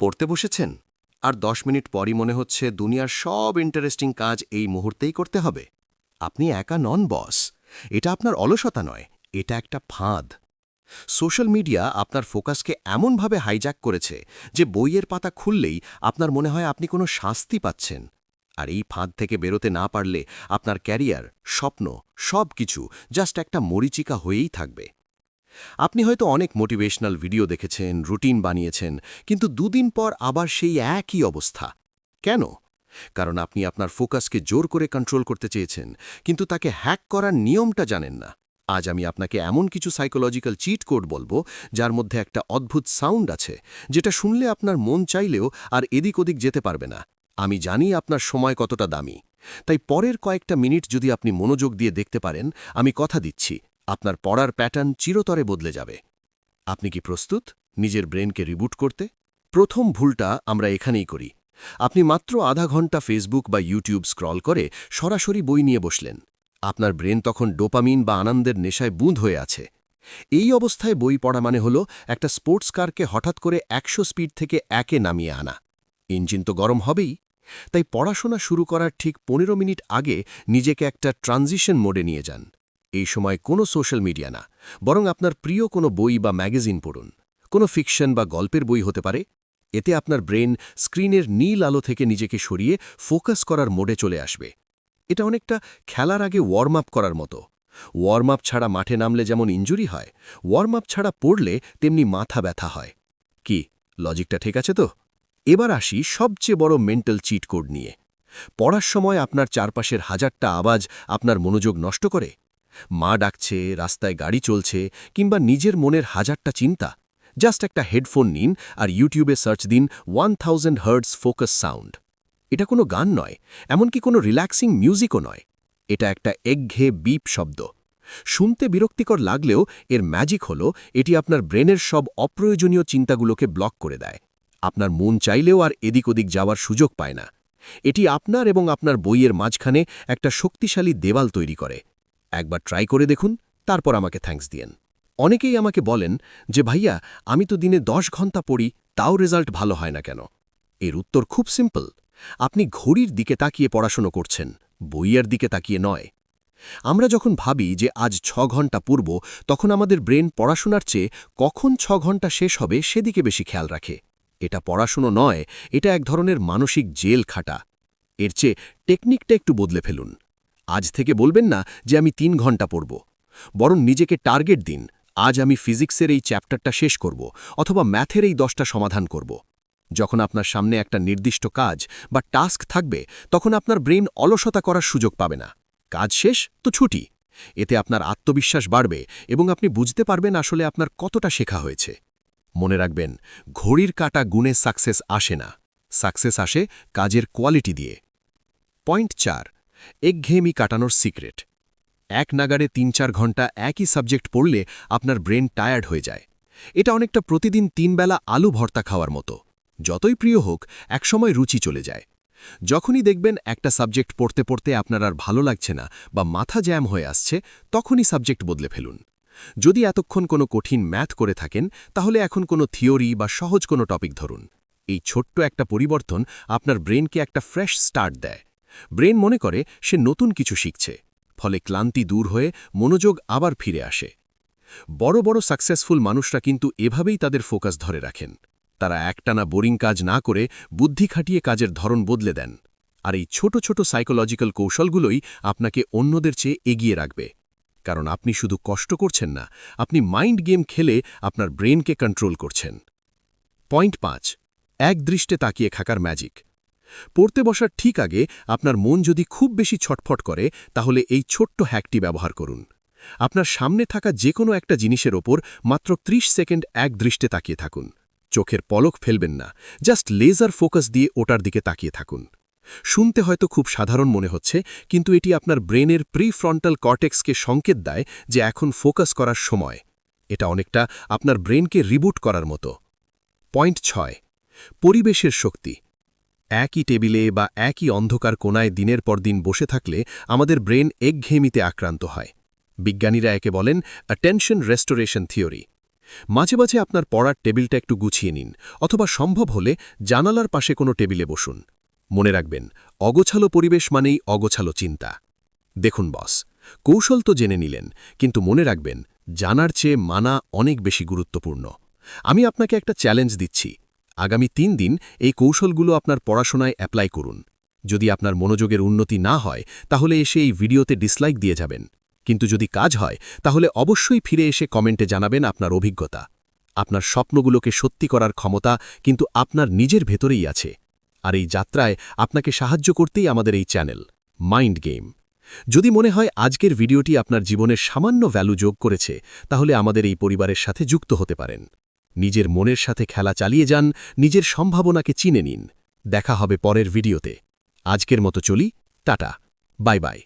পড়তে বসেছেন? আর দশ মিনিট পরই মনে হচ্ছে দুনিয়ার সব ইন্টারেস্টিং কাজ এই মুহূর্তেই করতে হবে। আপনি একা নন, বস। এটা আপনার অলসতা নয়, এটা একটা ফাঁদ। সোশ্যাল মিডিয়া আপনার ফোকাসকে এমনভাবে হাইজ্যাক করেছে যে বইয়ের পাতা খুললেই আপনার মনে হয় আপনি কোনো শাস্তি পাচ্ছেন। আর এই ফাঁদ থেকে বেরোতে না পারলে আপনার ক্যারিয়ার, স্বপ্ন সব কিছু জাস্ট একটা মরিচিকা হয়েই থাকবে। আপনি হয়তো অনেক মোটিভেশনাল ভিডিও দেখেছেন, রুটিন বানিয়েছেন, কিন্তু দুদিন পর আবার সেই একই অবস্থা। কেন? কারণ আপনি আপনার ফোকাসকে জোর করে কন্ট্রোল করতে চেয়েছেন, কিন্তু তাকে হ্যাক করার নিয়মটা জানেন না। আজ আমি আপনাকে এমন কিছু সাইকোলজিক্যাল চিট কোড বলব, যার মধ্যে একটা অদ্ভুত সাউন্ড আছে, যেটা শুনলে আপনার মন চাইলেও আর এদিক ওদিক যেতে পারবে না। আমি জানি আপনার সময় কতটা দামি। তাই পরের কয়েকটা মিনিট যদি আপনি মনোযোগ দিয়ে দেখতে পারেন, আমি কথা দিচ্ছি। আপনার পড়ার প্যাটার্ন চিরতরে বদলে যাবে। আপনি কি প্রস্তুত? নিজের ব্রেনকে রিবুট করতে? প্রথম ভুলটা আমরা এখানেই করি। আপনি মাত্র আধা ঘণ্টা ফেসবুক বা ইউটিউব স্ক্রল করে সরাসরি বই নিয়ে বসলেন। আপনার ব্রেন তখন ডোপামিন বা আনন্দের নেশায় বুঁদ হয়ে আছে। এই অবস্থায় বই পড়া মানে হল একটা স্পোর্টস কারকে হঠাৎ করে একশো স্পিড থেকে একে নামিয়ে আনা। ইঞ্জিন তো গরম হবেই। তাই পড়াশোনা শুরু করার ঠিক পনেরো মিনিট আগে নিজেকে একটা ট্রানজিশন মোডে নিয়ে যান। এই সময় কোনো সোশ্যাল মিডিয়া না, বরং আপনার প্রিয় কোনো বই বা ম্যাগাজিন পড়ুন। কোনো ফিকশন বা গল্পের বই হতে পারে। এতে আপনার ব্রেন স্ক্রিনের নীল আলো থেকে নিজেকে সরিয়ে ফোকাস করার মোডে চলে আসবে। এটা অনেকটা খেলার আগে ওয়ার্ম আপ করার মতো। ওয়ার্ম আপ ছাড়া মাঠে নামলে যেমন ইঞ্জুরি হয় ওয়ার্ম আপ ছাড়া পড়লে তেমনি মাথা ব্যথা হয়। কি, লজিকটা ঠিক আছে তো? এবার আসি সবচেয়ে বড় মেন্টাল চিট কোড নিয়ে। পড়ার সময় আপনার চারপাশের হাজারটা আওয়াজ আপনার মনোযোগ নষ্ট করে। মা ডাকছে, রাস্তায় গাড়ি চলছে, কিংবা নিজের মনের হাজারটা চিন্তা। জাস্ট একটা হেডফোন নিন আর ইউটিউবে সার্চ দিন one thousand hertz focus sound. এটা কোনো গান নয়, এমনকি কোনো রিল্যাক্সিং মিউজিকও নয়। এটা একটা একঘে বিপ শব্দ। শুনতে বিরক্তিকর লাগলেও এর ম্যাজিক হল, এটি আপনার ব্রেনের সব অপ্রয়োজনীয় চিন্তাগুলোকে ব্লক করে দেয়। আপনার মন চাইলেও আর এদিক ওদিক যাওয়ার সুযোগ পায় না। এটি আপনার এবং আপনার বইয়ের মাঝখানে একটা শক্তিশালী দেওয়াল তৈরি করে। একবার ট্রাই করে দেখুন, তারপর আমাকে থ্যাঙ্কস দিয়েন। অনেকেই আমাকে বলেন যে, ভাইয়া, আমি তো দিনে দশ ঘণ্টা পড়ি, তাও রেজাল্ট ভালো হয় না কেন? এর উত্তর খুব সিম্পল আপনি ঘড়ির দিকে তাকিয়ে পড়াশুনো করছেন, বইয়ের দিকে তাকিয়ে নয়। আমরা যখন ভাবি যে, আজ ছ ঘণ্টা পূর্ব তখন আমাদের ব্রেন পড়াশোনার চেয়ে কখন ছ ঘণ্টা শেষ হবে সেদিকে বেশি খেয়াল রাখে। এটা পড়াশুনো নয়, এটা এক ধরনের মানসিক জেল খাটা। এর চেয়ে টেকনিকটা একটু বদলে ফেলুন। আজ থেকে বলবেন না যে আমি তিন ঘণ্টা পড়ব। বরং নিজেকে টার্গেট দিন, আজ আমি ফিজিক্সের এই চ্যাপ্টারটা শেষ করব, অথবা ম্যাথের এই দশটা সমাধান করব। যখন আপনার সামনে একটা নির্দিষ্ট কাজ বা টাস্ক থাকবে, তখন আপনার ব্রেন অলসতা করার সুযোগ পাবে না। কাজ শেষ, তো ছুটি। এতে আপনার আত্মবিশ্বাস বাড়বে এবং আপনি বুঝতে পারবেন আসলে আপনার কতটা শেখা হয়েছে। মনে রাখবেন, ঘড়ির কাটা গুণে সাকসেস আসে না। সাকসেস আসে কাজের কোয়ালিটি দিয়ে। পয়েন্ট চার একঘেয়েমি কাটানোর সিক্রেট। এক নাগারে তিন চার ঘণ্টা একই সাবজেক্ট পড়লে আপনার ব্রেন টায়ার্ড হয়ে যায়। এটা অনেকটা প্রতিদিন তিনবেলা আলু ভর্তা খাওয়ার মতো। যতই প্রিয় হোক, একসময় রুচি চলে যায়। যখনই দেখবেন একটা সাবজেক্ট পড়তে পড়তে আপনার আর ভালো লাগছে না বা মাথা জ্যাম হয়ে আসছে, তখনই সাবজেক্ট বদলে ফেলুন। যদি এতক্ষণ কোনো কঠিন ম্যাথ করে থাকেন, তাহলে এখন কোনো থিওরি বা সহজ কোনো টপিক ধরুন। এই ছোট্ট একটা পরিবর্তন আপনার ব্রেনকে একটা ফ্রেশ স্টার্ট দেয়। ব্রেন মনে করে সে নতুন কিছু শিখছে, ফলে ক্লান্তি দূর হয়ে মনোযোগ আবার ফিরে আসে। বড় বড় সাকসেসফুল মানুষরা কিন্তু এভাবেই তাদের ফোকাস ধরে রাখেন। তারা একটানা বোরিং কাজ না করে বুদ্ধি খাটিয়ে কাজের ধরন বদলে দেন, আর এই ছোট ছোট সাইকোলজিক্যাল কৌশলগুলোই আপনাকে অন্যদের চেয়ে এগিয়ে রাখবে। কারণ আপনি শুধু কষ্ট করছেন না, আপনি মাইন্ড গেম খেলে আপনার ব্রেনকে কন্ট্রোল করছেন। পয়েন্ট পাঁচ, একদৃষ্টে তাকিয়ে খাকার ম্যাজিক। পড়তে বসার ঠিক আগে আপনার মন যদি খুব বেশি ছটফট করে, তাহলে এই ছোট্ট হ্যাকটি ব্যবহার করুন। আপনার সামনে থাকা যে কোনো একটা জিনিসের ওপর মাত্র ৩০ সেকেন্ড এক দৃষ্টে তাকিয়ে থাকুন। চোখের পলক ফেলবেন না, জাস্ট লেজার ফোকাস দিয়ে ওটার দিকে তাকিয়ে থাকুন। শুনতে হয়তো খুব সাধারণ মনে হচ্ছে, কিন্তু এটি আপনার ব্রেনের প্রিফ্রন্টাল কর্টেক্সকে সংকেত দেয় যে এখন ফোকাস করার সময়। এটা অনেকটা আপনার ব্রেনকে রিবুট করার মতো। পয়েন্ট ছয়, পরিবেশের শক্তি। একই টেবিলে বা একই অন্ধকার কোনায় দিনের পর দিন বসে থাকলে আমাদের ব্রেন একঘেয়েমিতে আক্রান্ত হয়। বিজ্ঞানীরা একে বলেন অ্যাটেনশন রেস্টোরেশন থিওরি মাঝে মাঝে আপনার পড়ার টেবিলটা একটু গুছিয়ে নিন, অথবা সম্ভব হলে জানালার পাশে কোনো টেবিলে বসুন। মনে রাখবেন, অগোছালো পরিবেশ মানেই অগোছালো চিন্তা। দেখুন বস, কৌশল তো জেনে নিলেন, কিন্তু মনে রাখবেন, জানার চেয়ে মানা অনেক বেশি গুরুত্বপূর্ণ। আমি আপনাকে একটা চ্যালেঞ্জ দিচ্ছি। আগামী তিন দিন এই কৌশলগুলো আপনার পড়াশোনায় অ্যাপ্লাই করুন। যদি আপনার মনোযোগের উন্নতি না হয়, তাহলে এসে এই ভিডিওতে ডিসলাইক দিয়ে যাবেন। কিন্তু যদি কাজ হয়, তাহলে অবশ্যই ফিরে এসে কমেন্টে জানাবেন আপনার অভিজ্ঞতা। আপনার স্বপ্নগুলোকে সত্যি করার ক্ষমতা কিন্তু আপনার নিজের ভেতরেই আছে। আর এই যাত্রায় আপনাকে সাহায্য করতেই আমাদের এই চ্যানেল, মাইন্ড গেম। যদি মনে হয় আজকের ভিডিওটি আপনার জীবনের সামান্য ভ্যালু যোগ করেছে, তাহলে আমাদের এই পরিবারের সাথে যুক্ত হতে পারেন। নিজের মনের সাথে খেলা চালিয়ে যান, নিজের সম্ভাবনাকে চিনে নিন। দেখা হবে পরের ভিডিওতে। আজকের মতো চলি, টাটা, বাই বাই।